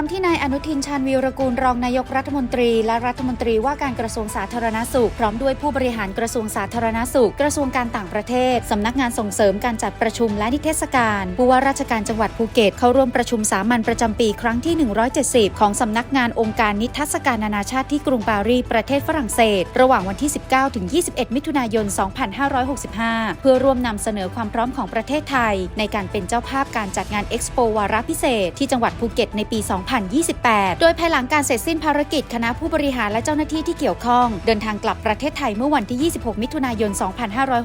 ามที่นายอนุทินชาญวีรกูลรองนายกรัฐมนตรี และรัฐมนตรีว่าการกระทรวงสาธารณสุข พร้อมด้วยผู้บริหารกระทรวงสาธารณสุข กระทรวงการต่างประเทศ สำนักงานส่งเสริมการจัดประชุมและนิเทศการผู้ว่าราชการจังหวัดภูเก็ตเข้าร่วมประชุมสามัญประจำปีครั้งที่ 170 ของสำนักงานองค์การนิทรรศการนานาชาติที่กรุงปารีสประเทศฝรั่งเศส ระหว่างวันที่ 19ถึง21 มิถุนายน 2565 เพื่อร่วมนำเสนอความพร้อมของประเทศไทย ในการเป็นเจ้าภาพการจัดงานเอ็กซ์โปวาระพิเศษ ที่จังหวัดภูเก็ตในปี2028 โดยภายหลังการเสร็จสิ้นภารกิจคณะผู้บริหารและเจ้าหน้าที่ที่เกี่ยวข้อง เดินทางกลับประเทศไทยเมื่อวันที่ 26 มิถุนายน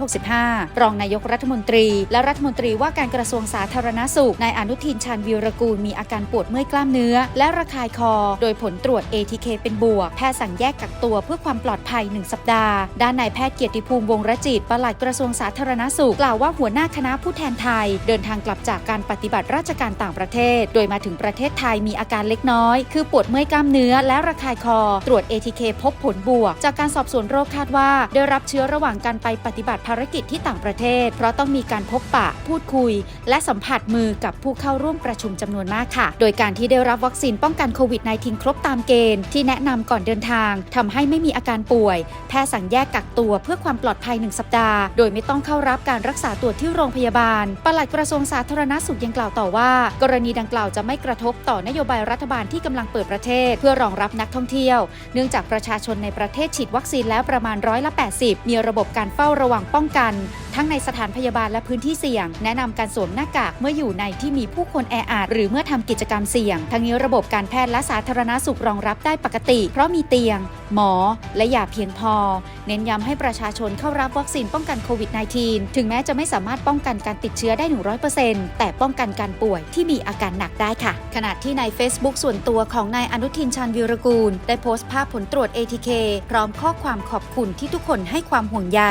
2565 รองนายกรัฐมนตรี และรัฐมนตรีว่าการกระทรวงสาธารณสุขนายอนุทินชาญวีรกูลมีอาการปวดเมื่อยกล้ามเนื้อ และระคายคอ โดยผลตรวจ ATK เป็นบวก แพทย์สั่งแยกกักตัวเพื่อความปลอดภัย 1 สัปดาห์ ด้านนายแพทย์เกียรติภูมิวงศ์รจิตปลัดกระทรวงสาธารณสุขกล่าวว่าหัวหน้าคณะผู้แทนไทย เดินทางกลับจากการปฏิบัติราชการต่างประเทศ โดยมาถึงประเทศไทยมีอาการเล็กน้อย คือปวดเมื่อยกล้ามเนื้อและระคายคอ ตรวจ ATK พบผลบวก จากการสอบสวนโรคคาดว่า ได้รับเชื้อระหว่างการไปปฏิบัติภารกิจที่ต่างประเทศ เพราะต้องมีการพบปะ พูดคุย และสัมผัสมือกับผู้เข้าร่วมประชุมจำนวนมากค่ะ โดยการที่ได้รับวัคซีนป้องกันโควิด -19 ครบตามเกณฑ์ที่แนะนำก่อนเดินทางทำให้ไม่มีอาการป่วย แพทย์สั่งแยกกักตัวเพื่อความปลอดภัย 1 สัปดาห์ โดยไม่ต้องเข้ารับการรักษาตัวที่โรงพยาบาลปลัดกระทรวงสาธารณสุขยังกล่าวต่อว่า กรณีดังกล่าวจะไม่กระทบต่อนโยบายรัฐบาลที่กำลังเปิดประเทศ เพื่อรองรับนักท่องเที่ยว เนื่องจากประชาชนในประเทศฉีดวัคซีนแล้วประมาณร้อยละ 80 มีระบบการเฝ้าระวังป้องกัน ทั้งในสถานพยาบาลและพื้นที่เสี่ยง แนะนำการสวมหน้ากากเมื่ออยู่ในที่มีผู้คนแออัดหรือเมื่อทำกิจกรรมเสี่ยง ทั้งนี้ระบบการแพทย์และสาธารณสุขรองรับได้ปกติ เพราะมีเตียง หมอ และยาเพียงพอ เน้นย้ำให้ประชาชนเข้ารับวัคซีนป้องกันโควิด -19 ถึงแม้จะไม่สามารถป้องกันการติดเชื้อได้ 100%แต่ป้องกันการป่วยที่มีอาการหนักได้ค่ะ ขณะที่ใน Facebook ส่วนตัวของนายอนุทินชาญวีรกูล ได้โพสต์ภาพผลตรวจ ATK พร้อมข้อความขอบคุณที่ทุกคนให้ความห่วงใย